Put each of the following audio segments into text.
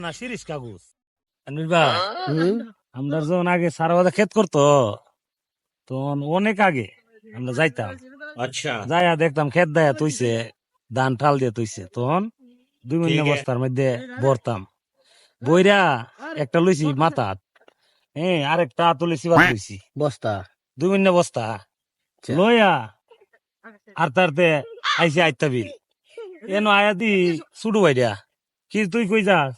না শিরিষ কাগজ। নির্বা আমরা যখন আগে সারা বাজা ক্ষেত করতো তখন অনেক আগে আমরা যাইতাম। আচ্ছা। যাইয়া দেখতাম ক্ষেত দায়া তুইছে ধান ঠাল দিয়ে তুইছে তখন দুই মিনিট বস্তার মধ্যে ভরতাম। বইরা একটা লইছি মাথাত হ্যাঁ আরেকটা তুলেছি বাদ লইছি। বস্তা। দুই মিনিট বস্তা। আচ্ছা। লইয়া আর তারতে আইসি আইতা বিল এনো আয়া দি ছুটু ভাইরা কি তুই কই যাস?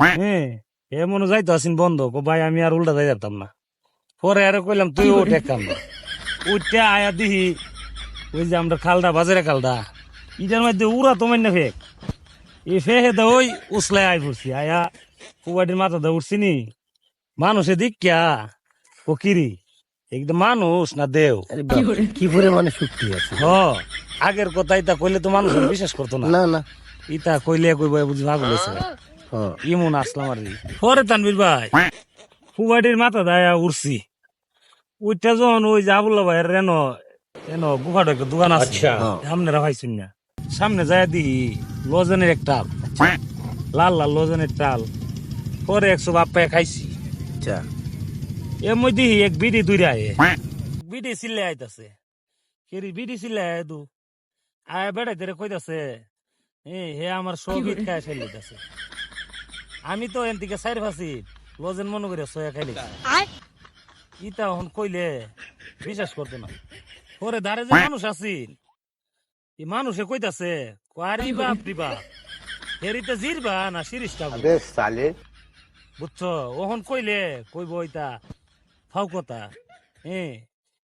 হ্যাঁ এ মনে যাইতো আসিন বন্ধ। কো ভাই আমি আর উল্টা যাই যেতাম না। পরে আরে কইলাম তুই ও টেক কাম উঠতে আয়া দিহি ওই যে আমরা খালটা বাজারে খালটা ইটার মধ্যে উড়া তো মান্য ফেক। এই ফেহে দা ওই উসলাই আই পড়ছি। আয়া কুবাটির মাথা দা উঠছি নি। মানুষে দিক কিয়া ও কিরি। একদম মানুষ না দেও? কি পরিমাণে শক্তি আছে? হ আগের কথা ইতা কইলে তো মানুষ বিশ্বাস করতো না। না না। ইতা কইলে কইব বুঝি ভাগ হয়েছে হ্যাঁ ইমন আসলাম আর পরে তানবির ভাই কুবাটির মাথা দায়া উঠছি উঠটা যখন ওই যে আবুল্লা ভাইয়ের রেন রেন গুফাটা একটা দোকান আছে। আচ্ছা। সামনে রাখাইছুন না। সামনে যায় দিই লজেনের একটা লাল লাল লজেনের টাল। পরে একশো বাপ পায়ে খাইছি। আচ্ছা। এর মধ্যে এক বিডি দুইটা আয়ে বিডি সিলে আইতাছে। কেরি বিডি সিলে আয় দু। আয় বেড়াই তেরে কইতাছে এ হে আমার সবিত খায় ফেলিতাছে আমি তো এন থেকে সাইড ফাঁসি লজেন মনে করে সয়া খাইলি ইতা হন কইলে বিশ্বাস করতো না। পরে ধারে যে মানুষ আছিল এই মানুষে কইতাছে কোয়ারি বাপ রি বাপ হেরিতে জিরবা না শিরিষটা বুঝছ? ওহন কইলে কইব ইতা ফাউ কথা হ্যাঁ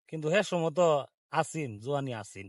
কিন্তু হে সময় তো আসিন জোয়ানি আসিন।